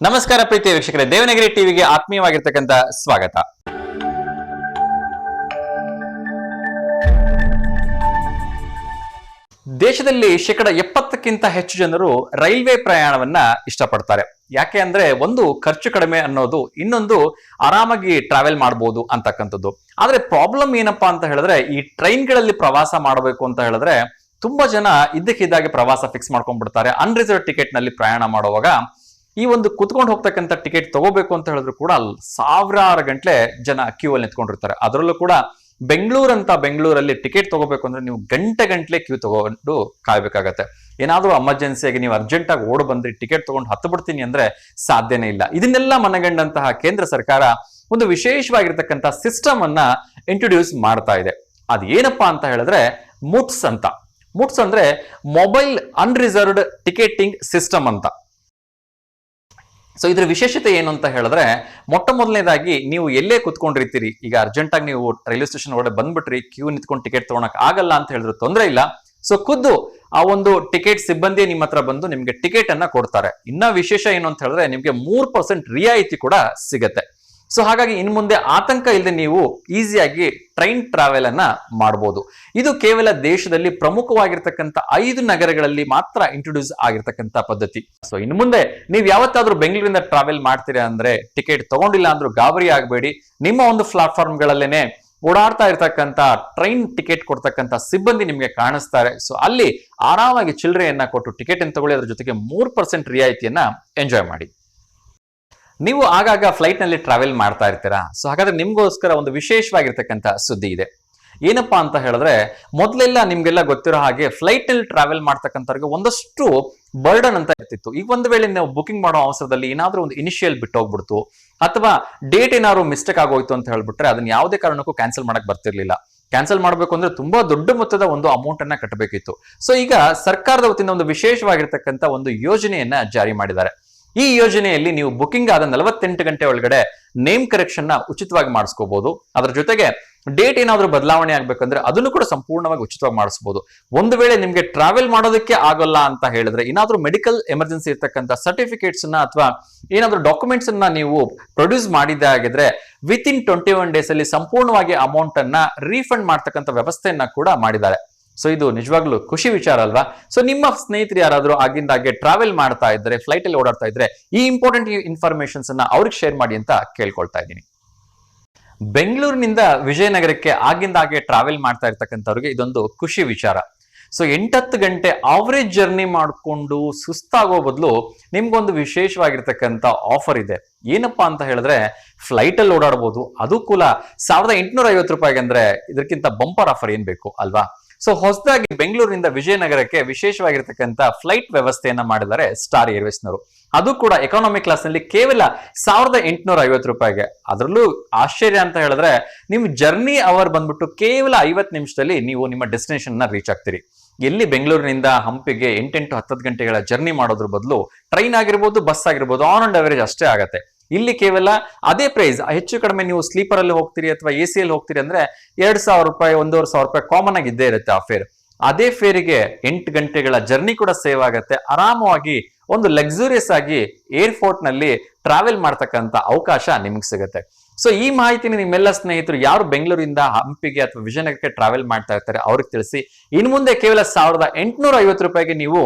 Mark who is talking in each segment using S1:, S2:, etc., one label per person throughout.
S1: ನಮಸ್ಕಾರ ಪ್ರೀತಿಯ ವೀಕ್ಷಕರೇ, ದೇವನಗಿರಿ ಟಿವಿಗೆ ಆತ್ಮೀಯವಾಗಿರ್ತಕ್ಕಂಥ ಸ್ವಾಗತ. ದೇಶದಲ್ಲಿ ಶೇಕಡ ಎಪ್ಪತ್ತಕ್ಕಿಂತ ಹೆಚ್ಚು ಜನರು ರೈಲ್ವೆ ಪ್ರಯಾಣವನ್ನ ಇಷ್ಟಪಡ್ತಾರೆ. ಯಾಕೆ ಅಂದ್ರೆ ಒಂದು ಖರ್ಚು ಕಡಿಮೆ ಅನ್ನೋದು ಇನ್ನೊಂದು ಆರಾಮಾಗಿ ಟ್ರಾವೆಲ್ ಮಾಡಬಹುದು ಅಂತಕ್ಕಂಥದ್ದು. ಆದ್ರೆ ಪ್ರಾಬ್ಲಮ್ ಏನಪ್ಪಾ ಅಂತ ಹೇಳಿದ್ರೆ, ಈ ಟ್ರೈನ್ಗಳಲ್ಲಿ ಪ್ರವಾಸ ಮಾಡಬೇಕು ಅಂತ ಹೇಳಿದ್ರೆ, ತುಂಬಾ ಜನ ಇದ್ದಕ್ಕಿದ್ದಾಗೆ ಪ್ರವಾಸ ಫಿಕ್ಸ್ ಮಾಡ್ಕೊಂಡ್ಬಿಡ್ತಾರೆ. ಅನ್ರಿಸರ್ವ್ ಟಿಕೆಟ್ನಲ್ಲಿ ಪ್ರಯಾಣ ಮಾಡುವಾಗ ಈ ಒಂದು ಕುತ್ಕೊಂಡು ಹೋಗ್ತಕ್ಕಂಥ ಟಿಕೆಟ್ ತಗೋಬೇಕು ಅಂತ ಹೇಳಿದ್ರು ಕೂಡ ಅಲ್ಲಿ ಸಾವಿರಾರು ಗಂಟ್ಲೆ ಜನ ಕ್ಯೂ ಅಲ್ಲಿ ನಿಂತ್ಕೊಂಡಿರ್ತಾರೆ. ಅದರಲ್ಲೂ ಕೂಡ ಬೆಂಗಳೂರು ಅಂತ ಬೆಂಗಳೂರಲ್ಲಿ ಟಿಕೆಟ್ ತಗೋಬೇಕು ಅಂದ್ರೆ ನೀವು ಗಂಟೆ ಗಂಟ್ಲೆ ಕ್ಯೂ ತಗೊಂಡು ಕಾಯ್ಬೇಕಾಗತ್ತೆ. ಏನಾದರೂ ಎಮರ್ಜೆನ್ಸಿಯಾಗಿ ನೀವು ಅರ್ಜೆಂಟ್ ಆಗಿ ಓಡ್ ಬಂದ್ರಿ, ಟಿಕೆಟ್ ತಗೊಂಡು ಹತ್ತು ಬಿಡ್ತೀನಿ ಅಂದ್ರೆ ಸಾಧ್ಯನೇ ಇಲ್ಲ. ಇದನ್ನೆಲ್ಲ ಮನಗಂಡಂತಹ ಕೇಂದ್ರ ಸರ್ಕಾರ ಒಂದು ವಿಶೇಷವಾಗಿರ್ತಕ್ಕಂಥ ಸಿಸ್ಟಮ್ ಅನ್ನ ಇಂಟ್ರೊಡ್ಯೂಸ್ ಮಾಡ್ತಾ ಇದೆ. ಅದ್ ಏನಪ್ಪಾ ಅಂತ ಹೇಳಿದ್ರೆ ಮುಟ್ಸ್ ಅಂತ. ಮುಟ್ಸ್ ಅಂದ್ರೆ ಮೊಬೈಲ್ ಅನ್ರಿಸರ್ವ್ಡ್ ಟಿಕೆಟಿಂಗ್ ಸಿಸ್ಟಮ್ ಅಂತ. ಸೊ ಇದ್ರ ವಿಶೇಷತೆ ಏನು ಅಂತ ಹೇಳಿದ್ರೆ, ಮೊಟ್ಟ ಮೊದಲನೇದಾಗಿ ನೀವು ಎಲ್ಲೇ ಕುತ್ಕೊಂಡಿರ್ತೀರಿ, ಈಗ ಅರ್ಜೆಂಟಾಗಿ ನೀವು ರೈಲ್ವೆ ಸ್ಟೇಷನ್ ಒಳಗೆ ಬಂದ್ಬಿಟ್ರಿ ಕ್ಯೂ ನಿಂತ್ಕೊಂಡು ಟಿಕೆಟ್ ತಗೊಳಕ್ ಆಗಲ್ಲ ಅಂತ ಹೇಳಿದ್ರು ತೊಂದರೆ ಇಲ್ಲ. ಸೊ ಖುದ್ದು ಆ ಒಂದು ಟಿಕೆಟ್ ಸಿಬ್ಬಂದಿ ನಿಮ್ಮ ಹತ್ರ ಬಂದು ನಿಮ್ಗೆ ಟಿಕೆಟ್ ಅನ್ನ ಕೊಡ್ತಾರೆ. ಇನ್ನ ವಿಶೇಷ ಏನು ಅಂತ ಹೇಳಿದ್ರೆ, ನಿಮ್ಗೆ ಮೂರ್ ಪರ್ಸೆಂಟ್ ರಿಯಾಯಿತಿ ಕೂಡ ಸಿಗತ್ತೆ. ಸೊ ಹಾಗಾಗಿ ಇನ್ ಮುಂದೆ ಆತಂಕ ಇಲ್ಲದೆ ನೀವು ಈಸಿಯಾಗಿ ಟ್ರೈನ್ ಟ್ರಾವೆಲ್ ಅನ್ನ ಮಾಡಬಹುದು ಇದು ಕೇವಲ ದೇಶದಲ್ಲಿ ಪ್ರಮುಖವಾಗಿರ್ತಕ್ಕಂಥ ಐದು ನಗರಗಳಲ್ಲಿ ಮಾತ್ರ ಇಂಟ್ರೊಡ್ಯೂಸ್ ಆಗಿರ್ತಕ್ಕಂಥ ಪದ್ಧತಿ. ಸೊ ಇನ್ನು ಮುಂದೆ ನೀವು ಯಾವತ್ತಾದ್ರೂ ಬೆಂಗಳೂರಿಂದ ಟ್ರಾವೆಲ್ ಮಾಡ್ತೀರಾ ಅಂದ್ರೆ ಟಿಕೆಟ್ ತಗೊಂಡಿಲ್ಲ ಅಂದ್ರೂ ಗಾಬರಿ ಆಗಬೇಡಿ. ನಿಮ್ಮ ಒಂದು ಪ್ಲಾಟ್ಫಾರ್ಮ್ಗಳಲ್ಲೇನೆ ಓಡಾಡ್ತಾ ಇರ್ತಕ್ಕಂಥ ಟ್ರೈನ್ ಟಿಕೆಟ್ ಕೊಡ್ತಕ್ಕಂಥ ಸಿಬ್ಬಂದಿ ನಿಮಗೆ ಕಾಣಿಸ್ತಾರೆ. ಸೊ ಅಲ್ಲಿ ಆರಾಮಾಗಿ ಚಿಲ್ಲರೆಯನ್ನ ಕೊಟ್ಟು ಟಿಕೆಟ್ ಅನ್ನು ತಗೊಳ್ಳಿ. ಅದ್ರ ಜೊತೆಗೆ ಮೂರ್ ಪರ್ಸೆಂಟ್ ರಿಯಾಯಿತಿಯನ್ನ ಎಂಜಾಯ್ ಮಾಡಿ. ನೀವು ಆಗಾಗ ಫ್ಲೈಟ್ನಲ್ಲಿ ಟ್ರಾವೆಲ್ ಮಾಡ್ತಾ ಇರ್ತೀರಾ? ಸೊ ಹಾಗಾದ್ರೆ ನಿಮ್ಗೋಸ್ಕರ ಒಂದು ವಿಶೇಷವಾಗಿರ್ತಕ್ಕಂಥ ಸುದ್ದಿ ಇದೆ. ಏನಪ್ಪಾ ಅಂತ ಹೇಳಿದ್ರೆ, ಮೊದಲೆಲ್ಲ ನಿಮ್ಗೆಲ್ಲ ಗೊತ್ತಿರೋ ಹಾಗೆ ಫ್ಲೈಟ್ನಲ್ಲಿ ಟ್ರಾವೆಲ್ ಮಾಡ್ತಕ್ಕಂಥವ್ರಿಗೆ ಒಂದಷ್ಟು ಬರ್ಡನ್ ಅಂತ ಇರ್ತಿತ್ತು. ಈಗ ಒಂದು ವೇಳೆ ನಾವು ಬುಕಿಂಗ್ ಮಾಡೋ ಅವಸರದಲ್ಲಿ ಏನಾದ್ರೂ ಒಂದು ಇನಿಷಿಯಲ್ ಬಿಟ್ಟೋಗ್ಬಿಡ್ತು, ಅಥವಾ ಡೇಟ್ ಏನಾದ್ರು ಮಿಸ್ಟೇಕ್ ಆಗೋಯ್ತು ಅಂತ ಹೇಳ್ಬಿಟ್ರೆ ಅದನ್ನ ಯಾವುದೇ ಕಾರಣಕ್ಕೂ ಕ್ಯಾನ್ಸಲ್ ಮಾಡಕ್ ಬರ್ತಿರ್ಲಿಲ್ಲ. ಕ್ಯಾನ್ಸಲ್ ಮಾಡಬೇಕು ಅಂದ್ರೆ ತುಂಬಾ ದೊಡ್ಡ ಮೊತ್ತದ ಒಂದು ಅಮೌಂಟ್ ಅನ್ನ ಕಟ್ಟಬೇಕಿತ್ತು ಸೊ ಈಗ ಸರ್ಕಾರದ ವತಿಯಿಂದ ಒಂದು ವಿಶೇಷವಾಗಿರ್ತಕ್ಕಂಥ ಒಂದು ಯೋಜನೆಯನ್ನ ಜಾರಿ ಮಾಡಿದ್ದಾರೆ. ಈ ಯೋಜನೆಯಲ್ಲಿ ನೀವು ಬುಕಿಂಗ್ ಆದ ನಲವತ್ತೆಂಟು ಗಂಟೆ ಒಳಗಡೆ ನೇಮ್ ಕರೆಕ್ಷನ್ನ ಉಚಿತವಾಗಿ ಮಾಡಿಸ್ಕೋಬಹುದು ಅದರ ಜೊತೆಗೆ ಡೇಟ್ ಏನಾದರೂ ಬದಲಾವಣೆ ಆಗ್ಬೇಕಂದ್ರೆ ಅದನ್ನು ಕೂಡ ಸಂಪೂರ್ಣವಾಗಿ ಉಚಿತವಾಗಿ ಮಾಡಿಸಬಹುದು ಒಂದು ವೇಳೆ ನಿಮಗೆ ಟ್ರಾವೆಲ್ ಮಾಡೋದಕ್ಕೆ ಆಗೋಲ್ಲ ಅಂತ ಹೇಳಿದ್ರೆ, ಏನಾದರೂ ಮೆಡಿಕಲ್ ಎಮರ್ಜೆನ್ಸಿ ಇರ್ತಕ್ಕಂಥ ಸರ್ಟಿಫಿಕೇಟ್ಸ್ನ ಅಥವಾ ಏನಾದರೂ ಡಾಕ್ಯುಮೆಂಟ್ಸ್ ಅನ್ನ ನೀವು ಪ್ರೊಡ್ಯೂಸ್ ಮಾಡಿದ್ದೆ ಆಗಿದ್ರೆ ವಿತ್ ಟ್ವೆಂಟಿ ಒನ್ ಡೇಸ್ ಅಲ್ಲಿ ಸಂಪೂರ್ಣವಾಗಿ ಅಮೌಂಟ್ ಅನ್ನ ರೀಫಂಡ್ ಮಾಡ್ತಕ್ಕಂಥ ವ್ಯವಸ್ಥೆಯನ್ನ ಕೂಡ ಮಾಡಿದ್ದಾರೆ. ಸೊ ಇದು ನಿಜವಾಗ್ಲೂ ಖುಷಿ ವಿಚಾರ ಅಲ್ವಾ? ಸೊ ನಿಮ್ಮ ಸ್ನೇಹಿತರು ಯಾರಾದರೂ ಆಗಿಂದಾಗೆ ಟ್ರಾವೆಲ್ ಮಾಡ್ತಾ ಇದ್ರೆ ಫ್ಲೈಟ್ ಅಲ್ಲಿ ಓಡಾಡ್ತಾ ಇದ್ರೆ, ಈ ಇಂಪಾರ್ಟೆಂಟ್ ಇನ್ಫಾರ್ಮೇಶನ್ಸ್ ಅನ್ನ ಅವ್ರಿಗೆ ಶೇರ್ ಮಾಡಿ ಅಂತ ಕೇಳ್ಕೊಳ್ತಾ ಇದ್ದೀನಿ. ಬೆಂಗಳೂರಿನಿಂದ ವಿಜಯನಗರಕ್ಕೆ ಆಗಿಂದಾಗೆ ಟ್ರಾವೆಲ್ ಮಾಡ್ತಾ ಇರ್ತಕ್ಕಂಥವ್ರಿಗೆ ಇದೊಂದು ಖುಷಿ ವಿಚಾರ. ಸೊ ಎಂಟತ್ತು ಗಂಟೆ ಆವರೇಜ್ ಜರ್ನಿ ಮಾಡಿಕೊಂಡು ಸುಸ್ತಾಗೋ ಬದಲು ನಿಮ್ಗೊಂದು ವಿಶೇಷವಾಗಿರ್ತಕ್ಕಂಥ ಆಫರ್ ಇದೆ. ಏನಪ್ಪಾ ಅಂತ ಹೇಳಿದ್ರೆ ಫ್ಲೈಟ್ ಅಲ್ಲಿ ಓಡಾಡ್ಬೋದು. ಅದು ಕೂಡ ಸಾವಿರದ ಎಂಟುನೂರ ಐವತ್ತು ರೂಪಾಯಿಗೆ ಅಂದ್ರೆ ಇದಕ್ಕಿಂತ ಬಂಪರ್ ಆಫರ್ ಏನ್ ಬೇಕು ಅಲ್ವಾ? ಸೊ ಹೊಸದಾಗಿ ಬೆಂಗಳೂರಿನಿಂದ ವಿಜಯನಗರಕ್ಕೆ ವಿಶೇಷವಾಗಿರ್ತಕ್ಕಂಥ ಫ್ಲೈಟ್ ವ್ಯವಸ್ಥೆಯನ್ನ ಮಾಡಿದ್ದಾರೆ ಸ್ಟಾರ್ ಏರ್ವೇಸ್ನವರು ಅದು ಕೂಡ ಎಕಾನಮಿ ಕ್ಲಾಸ್ನಲ್ಲಿ ಕೇವಲ ಸಾವಿರದ ಎಂಟುನೂರ ಐವತ್ತು ರೂಪಾಯಿಗೆ. ಅದರಲ್ಲೂ ಆಶ್ಚರ್ಯ ಅಂತ ಹೇಳಿದ್ರೆ, ನಿಮ್ ಜರ್ನಿ ಅವರ್ ಬಂದ್ಬಿಟ್ಟು ಕೇವಲ ಐವತ್ತು ನಿಮಿಷದಲ್ಲಿ ನೀವು ನಿಮ್ಮ ಡೆಸ್ಟಿನೇಷನ್ನ ರೀಚ್ ಆಗ್ತೀರಿ. ಎಲ್ಲಿ ಬೆಂಗಳೂರಿನಿಂದ ಹಂಪಿಗೆ ಎಂಟೆಂಟು ಹತ್ತತ್ತು ಗಂಟೆಗಳ ಜರ್ನಿ ಮಾಡೋದ್ರ ಬದಲು ಟ್ರೈನ್ ಆಗಿರ್ಬೋದು ಬಸ್ ಆಗಿರ್ಬೋದು ಆನ್ ಅಂಡ್ ಅವರೇಜ್ ಅಷ್ಟೇ ಆಗತ್ತೆ. ಇಲ್ಲಿ ಕೇವಲ ಅದೇ ಪ್ರೈಸ್ ಹೆಚ್ಚು ಕಡಿಮೆ ನೀವು ಸ್ಲೀಪರ್ ಅಲ್ಲಿ ಹೋಗ್ತೀರಿ ಅಥವಾ ಎ ಸಿಯಲ್ಲಿ ಹೋಗ್ತೀರಿ ಅಂದ್ರೆ ಎರಡ್ ಸಾವಿರ ರೂಪಾಯಿ, ಒಂದೂವರೆ ಸಾವಿರ ರೂಪಾಯಿ ಕಾಮನ್ ಆಗಿ ಇದ್ದೇ ಇರುತ್ತೆ ಆ ಫೇರ್ ಅದೇ ಫೇರಿಗೆ ಎಂಟು ಗಂಟೆಗಳ ಜರ್ನಿ ಕೂಡ ಸೇವ್ ಆಗುತ್ತೆ. ಆರಾಮವಾಗಿ ಒಂದು ಲಕ್ಸುರಿಯಸ್ ಆಗಿ ಏರ್ಪೋರ್ಟ್ನಲ್ಲಿ ಟ್ರಾವೆಲ್ ಮಾಡ್ತಕ್ಕಂಥ ಅವಕಾಶ ನಿಮ್ಗೆ ಸಿಗುತ್ತೆ. ಸೊ ಈ ಮಾಹಿತಿನ ನಿಮ್ಮೆಲ್ಲ ಸ್ನೇಹಿತರು ಯಾರು ಬೆಂಗಳೂರಿಂದ ಹಂಪಿಗೆ ಅಥವಾ ವಿಜಯನಗರಕ್ಕೆ ಟ್ರಾವೆಲ್ ಮಾಡ್ತಾ ಇರ್ತಾರೆ ಅವ್ರಿಗೆ ತಿಳಿಸಿ. ಇನ್ ಮುಂದೆ ಕೇವಲ ಸಾವಿರದ ಎಂಟುನೂರ ಐವತ್ತು ರೂಪಾಯಿಗೆ ನೀವು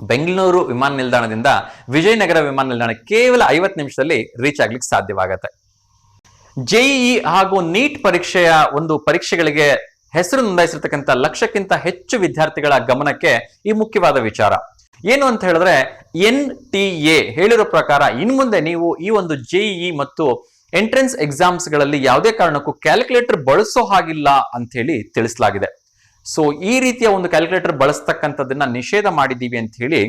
S1: ಬೆಂಗಳೂರು ವಿಮಾನ ನಿಲ್ದಾಣದಿಂದ ವಿಜಯನಗರ ವಿಮಾನ ನಿಲ್ದಾಣ ಕೇವಲ ಐವತ್ತು ನಿಮಿಷದಲ್ಲಿ ರೀಚ್ ಆಗ್ಲಿಕ್ಕೆ ಸಾಧ್ಯವಾಗತ್ತೆ. ಜೆಇಇ ಹಾಗೂ ನೀಟ್ ಪರೀಕ್ಷೆಯ ಒಂದು ಪರೀಕ್ಷೆಗಳಿಗೆ ಹೆಸರು ನೋಂದಾಯಿಸಿರ್ತಕ್ಕಂಥ ಲಕ್ಷಕ್ಕಿಂತ ಹೆಚ್ಚು ವಿದ್ಯಾರ್ಥಿಗಳ ಗಮನಕ್ಕೆ ಈ ಮುಖ್ಯವಾದ ವಿಚಾರ. ಏನು ಅಂತ ಹೇಳಿದ್ರೆ, ಎನ್ ಟಿ ಎ ಹೇಳಿರೋ ಪ್ರಕಾರ ಇನ್ ಮುಂದೆ ನೀವು ಈ ಒಂದು ಜೆಇಇ ಮತ್ತು ಎಂಟ್ರೆನ್ಸ್ ಎಕ್ಸಾಮ್ಸ್ಗಳಲ್ಲಿ ಯಾವುದೇ ಕಾರಣಕ್ಕೂ ಕ್ಯಾಲ್ಕುಲೇಟರ್ ಬಳಸೋ ಹಾಗಿಲ್ಲ ಅಂತ ಹೇಳಿ ತಿಳಿಸಲಾಗಿದೆ. ಸೊ ಈ ರೀತಿಯ ಒಂದು ಕ್ಯಾಲ್ಕುಲೇಟರ್ ಬಳಸ್ತಕ್ಕಂಥದ್ದನ್ನ ನಿಷೇಧ ಮಾಡಿದ್ದೀವಿ ಅಂತ ಹೇಳಿ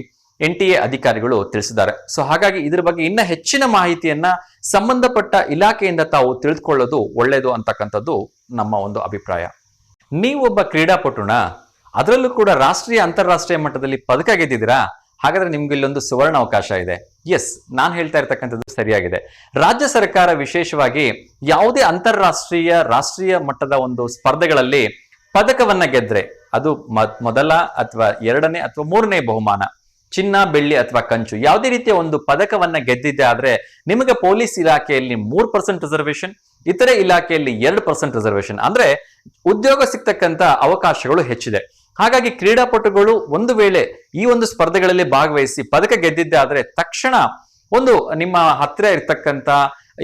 S1: ಎನ್ ಟಿ ಎ ಅಧಿಕಾರಿಗಳು ತಿಳಿಸಿದ್ದಾರೆ. ಸೊ ಹಾಗಾಗಿ ಇದ್ರ ಬಗ್ಗೆ ಇನ್ನ ಹೆಚ್ಚಿನ ಮಾಹಿತಿಯನ್ನ ಸಂಬಂಧಪಟ್ಟ ಇಲಾಖೆಯಿಂದ ತಾವು ತಿಳಿದುಕೊಳ್ಳೋದು ಒಳ್ಳೆಯದು ಅಂತಕ್ಕಂಥದ್ದು ನಮ್ಮ ಒಂದು ಅಭಿಪ್ರಾಯ. ನೀವೊಬ್ಬ ಕ್ರೀಡಾಪಟುನ ಅದರಲ್ಲೂ ಕೂಡ ರಾಷ್ಟ್ರೀಯ ಅಂತಾರಾಷ್ಟ್ರೀಯ ಮಟ್ಟದಲ್ಲಿ ಪದಕ ಗೆದ್ದಿದ್ದೀರಾ? ಹಾಗಾದ್ರೆ ನಿಮ್ಗೆ ಇಲ್ಲೊಂದು ಸುವರ್ಣ ಅವಕಾಶ ಇದೆ. ಎಸ್ ನಾನು ಹೇಳ್ತಾ ಇರ್ತಕ್ಕಂಥದ್ದು ಸರಿಯಾಗಿದೆ. ರಾಜ್ಯ ಸರ್ಕಾರ ವಿಶೇಷವಾಗಿ ಯಾವುದೇ ಅಂತಾರಾಷ್ಟ್ರೀಯ, ರಾಷ್ಟ್ರೀಯ ಮಟ್ಟದ ಒಂದು ಸ್ಪರ್ಧೆಗಳಲ್ಲಿ ಪದಕವನ್ನ ಗೆದ್ರೆ ಅದು ಮೊದಲ ಅಥವಾ ಎರಡನೇ ಅಥವಾ ಮೂರನೇ ಬಹುಮಾನ. ಚಿನ್ನ, ಬೆಳ್ಳಿ ಅಥವಾ ಕಂಚು. ಯಾವುದೇ ರೀತಿಯ ಒಂದು ಪದಕವನ್ನ ಗೆದ್ದಿದ್ದೆ ಆದ್ರೆ ನಿಮಗೆ ಪೊಲೀಸ್ ಇಲಾಖೆಯಲ್ಲಿ ಮೂರ್ ಪರ್ಸೆಂಟ್ ರಿಸರ್ವೇಶನ್ ಇತರೆ ಇಲಾಖೆಯಲ್ಲಿ ಎರಡು ಪರ್ಸೆಂಟ್ ರಿಸರ್ವೇಶನ್ ಅಂದ್ರೆ ಉದ್ಯೋಗ ಸಿಗ್ತಕ್ಕಂತ ಅವಕಾಶಗಳು ಹೆಚ್ಚಿದೆ. ಹಾಗಾಗಿ ಕ್ರೀಡಾಪಟುಗಳು ಒಂದು ವೇಳೆ ಈ ಒಂದು ಸ್ಪರ್ಧೆಗಳಲ್ಲಿ ಭಾಗವಹಿಸಿ ಪದಕ ಗೆದ್ದಿದ್ದೆ ಆದ್ರೆ ತಕ್ಷಣ ಒಂದು ನಿಮ್ಮ ಹತ್ತಿರ ಇರ್ತಕ್ಕಂತ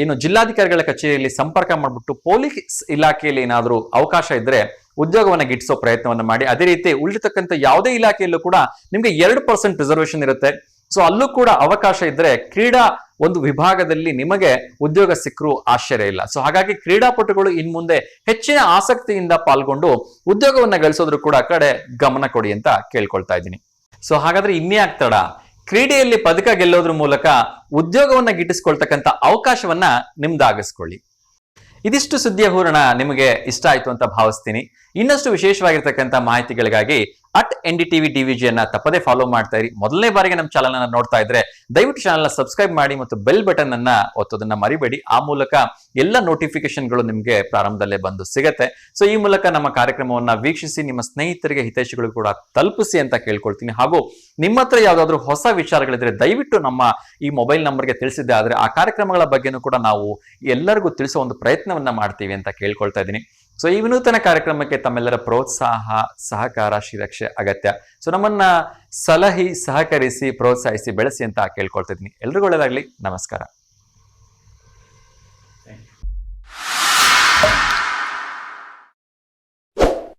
S1: ಏನು ಜಿಲ್ಲಾಧಿಕಾರಿಗಳ ಕಚೇರಿಯಲ್ಲಿ ಸಂಪರ್ಕ ಮಾಡ್ಬಿಟ್ಟು ಪೊಲೀಸ್ ಇಲಾಖೆಯಲ್ಲಿ ಏನಾದರೂ ಅವಕಾಶ ಇದ್ರೆ ಉದ್ಯೋಗವನ್ನ ಗಿಟ್ಟಿಸೋ ಪ್ರಯತ್ನವನ್ನ ಮಾಡಿ, ಅದೇ ರೀತಿ ಉಳಿತಕ್ಕಂಥ ಯಾವುದೇ ಇಲಾಖೆಯಲ್ಲೂ ಕೂಡ ನಿಮ್ಗೆ ಎರಡು ಪರ್ಸೆಂಟ್ ರಿಸರ್ವೇಷನ್ ಇರುತ್ತೆ. ಸೊ ಅಲ್ಲೂ ಕೂಡ ಅವಕಾಶ ಇದ್ರೆ ಕ್ರೀಡಾ ಒಂದು ವಿಭಾಗದಲ್ಲಿ ನಿಮಗೆ ಉದ್ಯೋಗ ಸಿಕ್ಕರೂ ಆಶ್ಚರ್ಯ ಇಲ್ಲ. ಸೊ ಹಾಗಾಗಿ ಕ್ರೀಡಾಪಟುಗಳು ಇನ್ ಮುಂದೆ ಹೆಚ್ಚಿನ ಆಸಕ್ತಿಯಿಂದ ಪಾಲ್ಗೊಂಡು ಉದ್ಯೋಗವನ್ನ ಗಳಿಸೋದ್ರ ಕೂಡ ಕಡೆ ಗಮನ ಕೊಡಿ ಅಂತ ಕೇಳ್ಕೊಳ್ತಾ ಇದ್ದೀನಿ. ಸೊ ಹಾಗಾದ್ರೆ ಇನ್ನೇ ಆಗ್ತಡ ಕ್ರೀಡೆಯಲ್ಲಿ ಪದಕ ಗೆಲ್ಲೋದ್ರ ಮೂಲಕ ಉದ್ಯೋಗವನ್ನ ಗಿಟ್ಟಿಸ್ಕೊಳ್ತಕ್ಕಂಥ ಅವಕಾಶವನ್ನ ನಿಮ್ದಾಗಿಸ್ಕೊಳ್ಳಿ. ಇದಿಷ್ಟು ಸುದ್ದಿಯ ಹೂರಣ ನಿಮಗೆ ಇಷ್ಟ ಆಯ್ತು ಅಂತ ಭಾವಿಸ್ತೀನಿ. ಇನ್ನಷ್ಟು ವಿಶೇಷವಾಗಿರ್ತಕ್ಕಂಥ ಮಾಹಿತಿಗಳಿಗಾಗಿ ಅಟ್ ಎನ್ ಡಿ ಟಿವಿ ಡಿವಿಜಿಯನ್ನ ತಪ್ಪದೇ ಫಾಲೋ ಮಾಡ್ತಾ ಇರಿ. ಮೊದಲನೇ ಬಾರಿಗೆ ನಮ್ಮ ಚಾನಲ್ ಅನ್ನ ನೋಡ್ತಾ ಇದ್ರೆ ದಯವಿಟ್ಟು ಚಾನಲ್ ಸಬ್ಸ್ಕ್ರೈಬ್ ಮಾಡಿ ಮತ್ತು ಬೆಲ್ ಬಟನ್ ಅನ್ನ ಒತ್ತೋದನ್ನ ಮರಿಬೇಡಿ. ಆ ಮೂಲಕ ಎಲ್ಲ ನೋಟಿಫಿಕೇಶನ್ಗಳು ನಿಮಗೆ ಪ್ರಾರಂಭದಲ್ಲೇ ಬಂದು ಸಿಗತ್ತೆ. ಸೊ ಈ ಮೂಲಕ ನಮ್ಮ ಕಾರ್ಯಕ್ರಮವನ್ನ ವೀಕ್ಷಿಸಿ, ನಿಮ್ಮ ಸ್ನೇಹಿತರಿಗೆ ಹಿತೈಷಿಗಳು ಕೂಡ ತಲುಪಿಸಿ ಅಂತ ಕೇಳ್ಕೊಳ್ತೀನಿ. ಹಾಗೂ ನಿಮ್ಮ ಹತ್ರ ಯಾವ್ದಾದ್ರು ಹೊಸ ವಿಚಾರಗಳಿದ್ರೆ ದಯವಿಟ್ಟು ನಮ್ಮ ಈ ಮೊಬೈಲ್ ನಂಬರ್ಗೆ ತಿಳಿಸಿದ್ದೆ. ಆದ್ರೆ ಆ ಕಾರ್ಯಕ್ರಮಗಳ ಬಗ್ಗೆನೂ ಕೂಡ ನಾವು ಎಲ್ಲರಿಗೂ ತಿಳಿಸೋ ಒಂದು ಪ್ರಯತ್ನವನ್ನ ಮಾಡ್ತೀವಿ ಅಂತ ಕೇಳ್ಕೊಳ್ತಾ ಇದ್ದೀನಿ. ಸೊ ಈ ವಿನೂತನ ಕಾರ್ಯಕ್ರಮಕ್ಕೆ ತಮ್ಮೆಲ್ಲರ ಪ್ರೋತ್ಸಾಹ, ಸಹಕಾರ ಶ್ರೀರಕ್ಷೆ ಅಗತ್ಯ. ಸೊ ನಮ್ಮನ್ನ ಸಲಹಿ, ಸಹಕರಿಸಿ, ಪ್ರೋತ್ಸಾಹಿಸಿ, ಬೆಳೆಸಿ ಅಂತ ಕೇಳ್ಕೊಳ್ತಿದ್ದೀನಿ. ಎಲ್ರಿಗೂ ಒಳ್ಳೆಯದಾಗ್ಲಿ ನಮಸ್ಕಾರ.